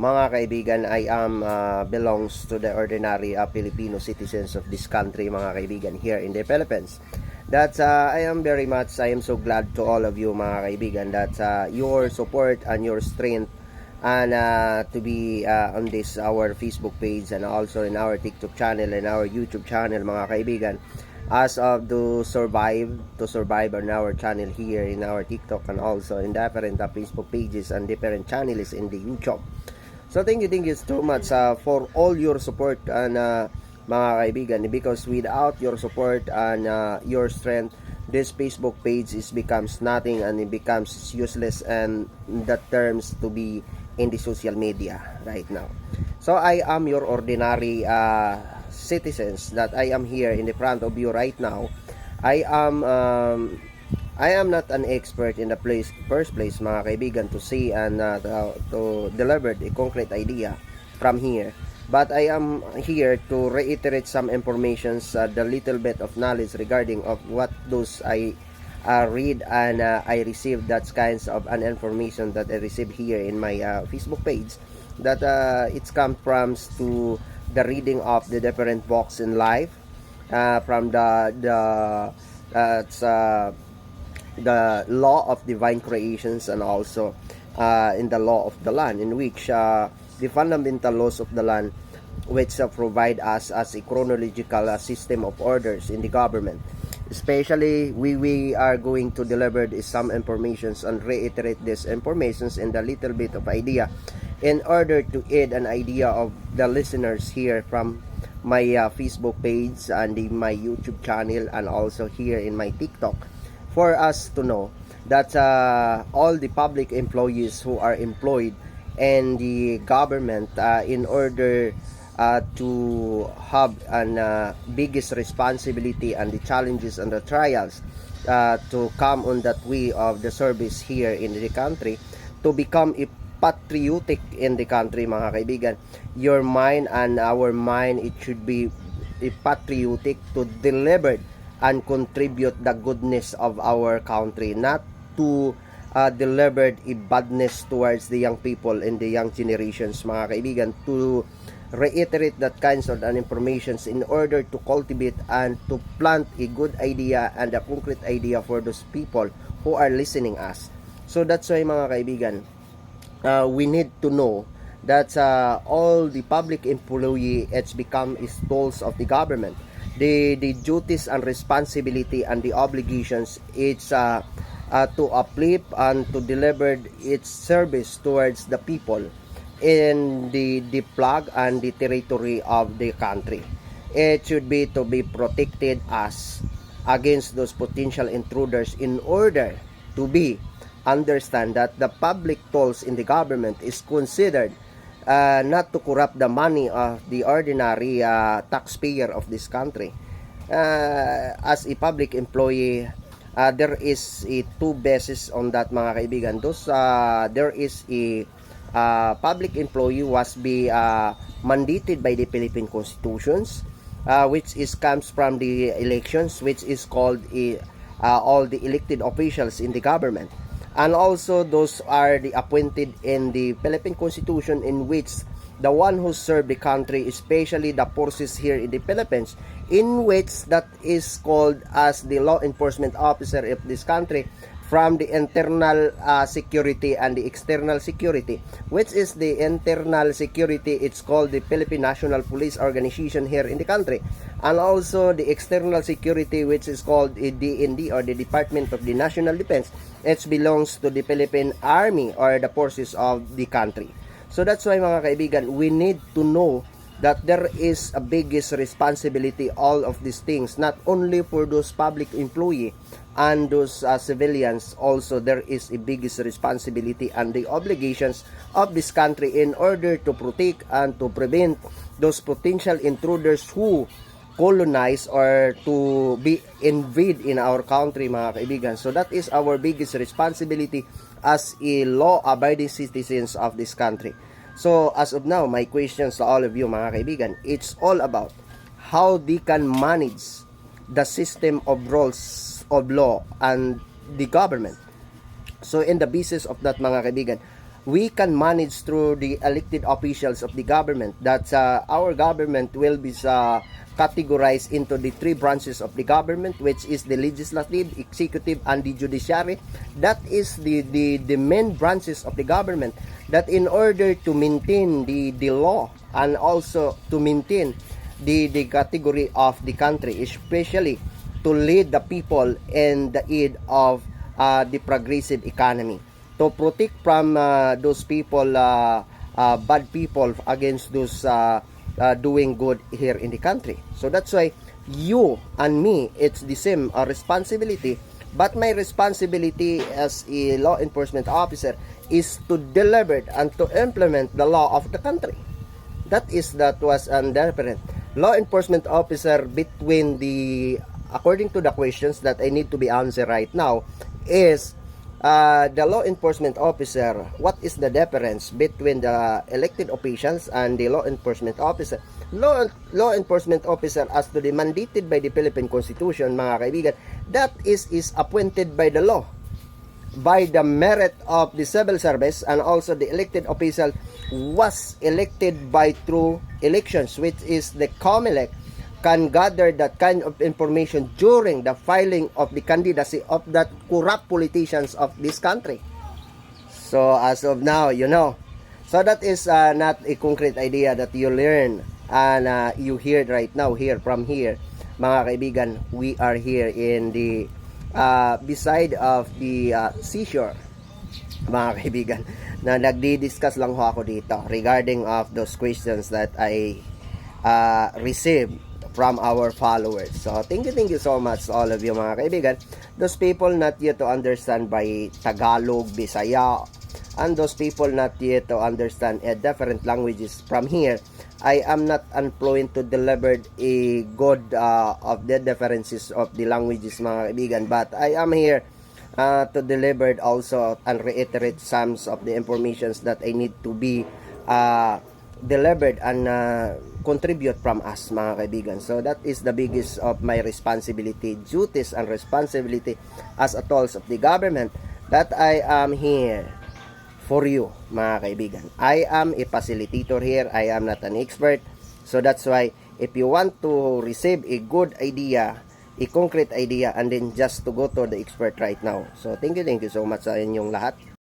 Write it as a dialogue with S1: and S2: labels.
S1: mga kaibigan, I am uh, belongs to the ordinary uh, Filipino citizens of this country, mga kaibigan, here in the Philippines. That uh, I am very much, I am so glad to all of you, mga kaibigan, that uh, your support and your strength and uh, to be uh, on this our Facebook page and also in our TikTok channel and our YouTube channel, mga kaibigan as of to survive to survive on our channel here in our TikTok and also in different uh, Facebook pages and different channels in the YouTube. So thank you, thank you so much uh, for all your support and uh, mga kaibigan because without your support and uh, your strength this Facebook page is becomes nothing and it becomes useless and the terms to be in the social media right now. So I am your ordinary uh, citizens that I am here in the front of you right now. I am um, I am not an expert in the place first place mga kaibigan to see and uh, to, to deliver a concrete idea from here. But I am here to reiterate some informations, uh, the little bit of knowledge regarding of what those I uh, read and uh, I received that kinds of an information that I received here in my uh, Facebook page that uh, it's come from to the reading of the different books in life uh, from the the uh, it's, uh, the law of divine creations and also uh, in the law of the land in which uh, the fundamental laws of the land which uh, provide us as a chronological uh, system of orders in the government. Especially we we are going to deliver some informations and reiterate these informations and a little bit of idea in order to aid an idea of the listeners here from my uh, Facebook page and the, my YouTube channel and also here in my TikTok for us to know that uh, all the public employees who are employed and the government uh, in order uh, to have an uh, biggest responsibility and the challenges and the trials uh, to come on that way of the service here in the country to become a patriotic in the country mga kaibigan. Your mind and our mind it should be a patriotic to deliver and contribute the goodness of our country not to uh, deliver a badness towards the young people and the young generations mga kaibigan to reiterate that kinds of informations in order to cultivate and to plant a good idea and a concrete idea for those people who are listening us. So that's why mga kaibigan uh, we need to know that uh, all the public employee it's become is tools of the government the the duties and responsibility and the obligations it's uh, uh, to uplift and to deliver its service towards the people in the the plug and the territory of the country. It should be to be protected us against those potential intruders in order to be understand that the public tolls in the government is considered uh, not to corrupt the money of the ordinary uh, taxpayer of this country. Uh, as a public employee, uh, there is a two bases on that mga kaibigan. Those, uh, there is a uh, public employee was be uh, mandated by the Philippine constitutions uh, which is comes from the elections which is called a, uh, all the elected officials in the government and also those are the appointed in the Philippine Constitution in which the one who serve the country especially the forces here in the Philippines in which that is called as the law enforcement officer of this country from the internal uh, security and the external security which is the internal security it's called the Philippine National Police Organization here in the country. And also the external security which is called the DND or the Department of the National Defense it belongs to the Philippine Army or the forces of the country. So that's why mga kaibigan we need to know that there is a biggest responsibility all of these things. Not only for those public employee and those uh, civilians also there is a biggest responsibility and the obligations of this country in order to protect and to prevent those potential intruders who colonize or to be invade in our country mga kaibigan. So that is our biggest responsibility as a law abiding citizens of this country so as of now my questions to all of you mga kaibigan it's all about how they can manage the system of rules of law and the government. So in the basis of that mga kaibigan, we can manage through the elected officials of the government that uh, our government will be uh, categorized into the three branches of the government which is the legislative executive and the judiciary. That is the the, the main branches of the government. That in order to maintain the the law and also to maintain the the category of the country especially to lead the people in the aid of uh, the progressive economy. To protect from uh, those people uh, uh, bad people against those uh, uh, doing good here in the country. So that's why you and me it's the same uh, responsibility. But my responsibility as a law enforcement officer is to deliver and to implement the law of the country. That is that was an different law enforcement officer between the according to the questions that I need to be answered right now is uh, the law enforcement officer what is the difference between the elected officials and the law enforcement officer? Law law enforcement officer as to the mandated by the Philippine Constitution mga kaibigan that is is appointed by the law by the merit of the civil service and also the elected official was elected by through elections which is the COMELEC can gather that kind of information during the filing of the candidacy of that corrupt politicians of this country. So as of now, you know. So that is uh, not a concrete idea that you learn and uh, you hear right now here from here. Mga kaibigan, we are here in the uh, beside of the uh, seashore mga kaibigan na nagdi-discuss lang ho ako dito regarding of those questions that I uh, received from our followers. So, thank you, thank you so much all of you mga kaibigan. Those people not yet to understand by Tagalog, Bisaya, and those people not yet to understand a different languages from here. I am not unfluent to deliver a good uh, of the differences of the languages mga kaibigan. But I am here uh, to deliver also and reiterate some of the informations that I need to be uh, delivered and uh, contribute from us mga kaibigan. So that is the biggest of my responsibility, duties and responsibility as a tools of the government that I am here for you mga kaibigan. I am a facilitator here. I am not an expert. So that's why if you want to receive a good idea, a concrete idea and then just to go to the expert right now. So thank you, thank you so much sa inyong lahat.